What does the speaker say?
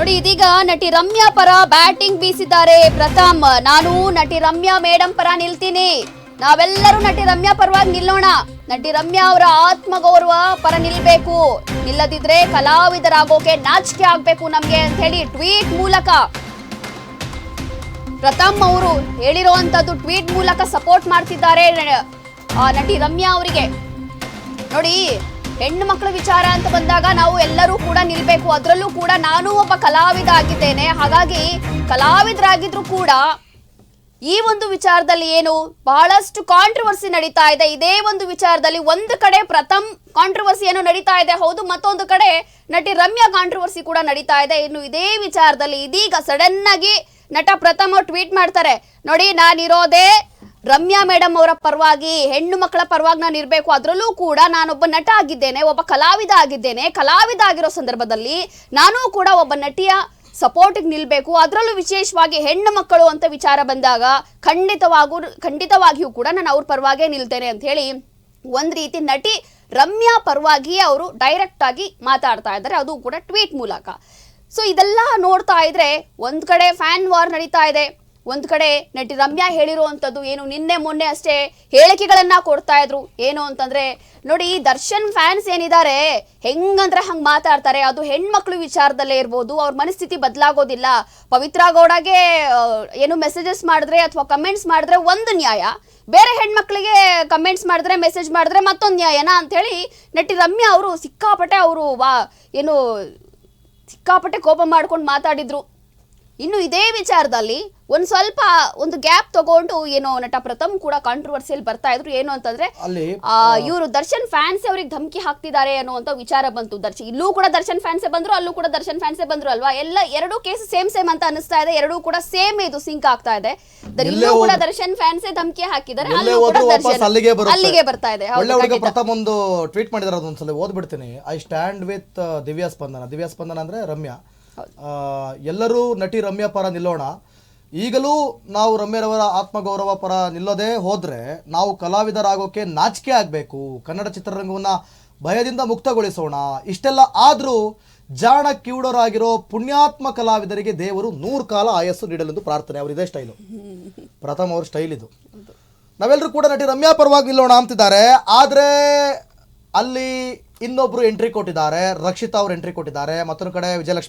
ನೋಡಿ, ಇದೀಗ ನಟಿ ರಮ್ಯಾ ಪರ ಬ್ಯಾಟಿಂಗ್ ಬೀಸಿದ್ದಾರೆ. ಪ್ರಥಮ್, ನಾನು ನಟಿ ರಮ್ಯಾ ಮೇಡಮ್ ಪರ ನಿಲ್ತೀನಿ. ನಾವೆಲ್ಲರೂ ನಟಿ ರಮ್ಯಾ ಪರವಾಗಿ ನಿಲ್ಲೋಣ. ನಟಿ ರಮ್ಯಾ ಅವರ ಆತ್ಮಗೌರವ ಪರ ನಿಲ್ಬೇಕು. ನಿಲ್ಲದಿದ್ರೆ ಕಲಾವಿದರಾಗೋಕೆ ನಾಚಿಕೆ ಆಗ್ಬೇಕು ನಮ್ಗೆ ಅಂತ ಹೇಳಿ ಟ್ವೀಟ್ ಮೂಲಕ. ಪ್ರಥಮ್ ಅವರು ಹೇಳಿರುವಂತದ್ದು ಟ್ವೀಟ್ ಮೂಲಕ ಸಪೋರ್ಟ್ ಮಾಡ್ತಿದ್ದಾರೆ ನಟಿ ರಮ್ಯಾ ಅವರಿಗೆ. ನೋಡಿ ಹೆಣ್ಣು ಮಕ್ಕಳ ವಿಚಾರ ಅಂತ ಬಂದಾಗ ನಾವು ಎಲ್ಲರೂ ಕೂಡ ನಿಲ್ಬೇಕು. ಅದರಲ್ಲೂ ಕೂಡ ನಾನು ಒಬ್ಬ ಕಲಾವಿದ ಆಗಿದ್ದೇನೆ. ಹಾಗಾಗಿ ಕಲಾವಿದರಾಗಿದ್ರು ಕೂಡ ಈ ಒಂದು ವಿಚಾರದಲ್ಲಿ ಏನು ಬಹಳಷ್ಟು ಕಾಂಟ್ರವರ್ಸಿ ನಡೀತಾ ಇದೆ. ಇದೇ ಒಂದು ವಿಚಾರದಲ್ಲಿ ಒಂದು ಕಡೆ ಪ್ರಥಮ್ ಕಾಂಟ್ರವರ್ಸಿ ಏನು ನಡೀತಾ ಇದೆ. ಹೌದು, ಮತ್ತೊಂದು ಕಡೆ ನಟಿ ರಮ್ಯಾ ಕಾಂಟ್ರವರ್ಸಿ ಕೂಡ ನಡೀತಾ ಇದೆ. ಇನ್ನು ಇದೇ ವಿಚಾರದಲ್ಲಿ ಇದೀಗ ಸಡನ್ ಆಗಿ ನಟ ಪ್ರಥಮ ಟ್ವೀಟ್ ಮಾಡ್ತಾರೆ. ನೋಡಿ, ನಾನಿರೋದೇ ರಮ್ಯಾ ಮೇಡಮ್ ಅವರ ಪರವಾಗಿ, ಹೆಣ್ಣು ಮಕ್ಕಳ ಪರವಾಗಿ ನಾನು ಇರಬೇಕು. ಅದರಲ್ಲೂ ಕೂಡ ನಾನೊಬ್ಬ ನಟ ಆಗಿದ್ದೇನೆ ಒಬ್ಬ ಕಲಾವಿದ ಆಗಿದ್ದೇನೆ. ಕಲಾವಿದ ಆಗಿರೋ ಸಂದರ್ಭದಲ್ಲಿ ನಾನು ಕೂಡ ಒಬ್ಬ ನಟಿಯ ಸಪೋರ್ಟಿಗೆ ನಿಲ್ಬೇಕು. ಅದರಲ್ಲೂ ವಿಶೇಷವಾಗಿ ಹೆಣ್ಣು ಮಕ್ಕಳು ಅಂತ ವಿಚಾರ ಬಂದಾಗ ಖಂಡಿತವಾಗೂ, ಖಂಡಿತವಾಗಿಯೂ ಕೂಡ ನಾನು ಅವ್ರ ಪರವಾಗೇ ನಿಲ್ತೇನೆ ಅಂತ ಹೇಳಿ ಒಂದು ರೀತಿ ನಟಿ ರಮ್ಯಾ ಪರವಾಗಿ ಅವರು ಡೈರೆಕ್ಟ್ ಆಗಿ ಮಾತಾಡ್ತಾ ಇದ್ದಾರೆ. ಅದು ಕೂಡ ಟ್ವೀಟ್ ಮೂಲಕ. ಸೊ ಇದೆಲ್ಲ ನೋಡ್ತಾ ಇದ್ರೆ ಒಂದ್ ಕಡೆ ಫ್ಯಾನ್ ವಾರ್ ನಡೀತಾ ಇದೆ. ಒಂದ್ ಕಡೆ ನಟಿ ರಮ್ಯಾ ಹೇಳಿರುವಂಥದ್ದು ಏನು ನಿನ್ನೆ ಮೊನ್ನೆ ಅಷ್ಟೇ ಹೇಳಿಕೆಗಳನ್ನ ಕೊಡ್ತಾ ಇದ್ರು. ಏನು ಅಂತಂದ್ರೆ, ನೋಡಿ, ದರ್ಶನ್ ಫ್ಯಾನ್ಸ್ ಏನಿದ್ದಾರೆ, ಹೆಂಗಂದ್ರೆ ಹಂಗ್ ಮಾತಾಡ್ತಾರೆ. ಅದು ಹೆಣ್ಮಕ್ಳು ವಿಚಾರದಲ್ಲೇ ಇರ್ಬೋದು, ಅವ್ರ ಮನಸ್ಥಿತಿ ಬದಲಾಗೋದಿಲ್ಲ. ಪವಿತ್ರ ಗೌಡಗೆ ಏನು ಮೆಸೇಜಸ್ ಮಾಡಿದ್ರೆ ಅಥವಾ ಕಮೆಂಟ್ಸ್ ಮಾಡಿದ್ರೆ ಒಂದು ನ್ಯಾಯ. ಬೇರೆ ಹೆಣ್ಮಕ್ಳಿಗೆ ಕಮೆಂಟ್ಸ್ ಮಾಡಿದ್ರೆ ಮೆಸೇಜ್ ಮಾಡಿದ್ರೆ ಮತ್ತೊಂದು ನ್ಯಾಯನಾ ಅಂತೇಳಿ ನಟಿ ರಮ್ಯಾ ಅವರು ಸಿಕ್ಕಾಪಟ್ಟೆ ಅವರು ವಾ, ಏನು ಸಿಕ್ಕಾಪಟ್ಟೆ ಕೋಪ ಮಾಡ್ಕೊಂಡು ಮಾತಾಡಿದ್ರು. ಇನ್ನು ಇದೇ ವಿಚಾರದಲ್ಲಿ ಒಂದು ಸ್ವಲ್ಪ ಒಂದು ಗ್ಯಾಪ್ ತಗೊಂಡು ಏನೋ ನಟ ಪ್ರಥಮ್ ಕೂಡ ಕಾಂಟ್ರವರ್ಸಿಯಲ್ಲಿ ಬರ್ತಾ ಇದ್ರು. ಏನು ಅಂತಂದ್ರೆ ಇವರು ದರ್ಶನ್ ಫ್ಯಾನ್ಸ್ ಅವ್ರಿಗೆ ಧಮಕಿ ಹಾಕ್ತಿದ್ದಾರೆ ಅನ್ನುವಂತ ವಿಚಾರ ಬಂತು. ದರ್ಶನ್ ಇಲ್ಲೂ ಕೂಡ ದರ್ಶನ್ ಫ್ಯಾನ್ಸ್ ಬಂದ್ರು ಅಲ್ಲೂ ಕೂಡ ದರ್ಶನ್ ಫ್ಯಾನ್ಸ್ ಬಂದ್ರು ಅಲ್ವಾ? ಎಲ್ಲ ಎರಡು ಕೇಸ್ ಸೇಮ್ ಸೇಮ್ ಅಂತ ಅನಿಸ್ತಾ ಇದೆ. ಎರಡೂ ಕೂಡ ಸೇಮ್ ಇದು ಸಿಂಕ್ ಆಗ್ತಾ ಇದೆ. ಇಲ್ಲೂ ಕೂಡ ದರ್ಶನ್ ಫ್ಯಾನ್ಸ್ ಧಮಕಿ ಹಾಕಿದ್ದಾರೆ ಅಲ್ಲೂ ಕೂಡ ಹೋದ್ರು ದರ್ಶನ್ ಅಲ್ಲಿಗೆ ಅಲ್ಲಿಗೆ ಬರ್ತಾ ಇದೆ. ಪ್ರಥಮ್ ಒಂದು ಟ್ವೀಟ್ ಮಾಡಿದಾರೆ ಅದೊಂದ್ಸಲ ಓದ್ಬಿಡ್ತೀನಿ. I stand with Divya Spandana. Divya Spandana ಅಂದ್ರೆ ರಮ್ಯಾ. ಎಲ್ಲರೂ ನಟಿ ರಮ್ಯಾ ಪರ ನಿಲ್ಲೋಣ. ಈಗಲೂ ನಾವು ರಮ್ಯರವರ ಆತ್ಮಗೌರವ ಪರ ನಿಲ್ಲದೆ ಹೋದ್ರೆ ನಾವು ಕಲಾವಿದರಾಗೋಕೆ ನಾಚಿಕೆ ಆಗಬೇಕು. ಕನ್ನಡ ಚಿತ್ರರಂಗವನ್ನ ಭಯದಿಂದ ಮುಕ್ತಗೊಳಿಸೋಣ. ಇಷ್ಟೆಲ್ಲ ಆದ್ರೂ ಜಾಣ ಕಿವುಡರಾಗಿರೋ ಪುಣ್ಯಾತ್ಮ ಕಲಾವಿದರಿಗೆ ದೇವರು ನೂರು ಕಾಲ ಆಯಸ್ಸು ನೀಡಲೆಂದು ಪ್ರಾರ್ಥನೆ. ಅವ್ರ ಇದೇ ಸ್ಟೈಲು. ಪ್ರಥಮ ಅವ್ರ ಸ್ಟೈಲ್ ಇದು. ನಾವೆಲ್ಲರೂ ಕೂಡ ನಟಿ ರಮ್ಯಾ ಪರವಾಗಿ ನಿಲ್ಲೋಣ ಅಂತಿದ್ದಾರೆ. ಆದರೆ ಅಲ್ಲಿ ಇನ್ನೊಬ್ರು ಎಂಟ್ರಿ ಕೊಟ್ಟಿದ್ದಾರೆ. ರಕ್ಷಿತಾ ಅವ್ರು ಎಂಟ್ರಿ ಕೊಟ್ಟಿದ್ದಾರೆ. ಮತ್ತೊಂದು ಕಡೆ ವಿಜಯಲಕ್ಷ್ಮಿ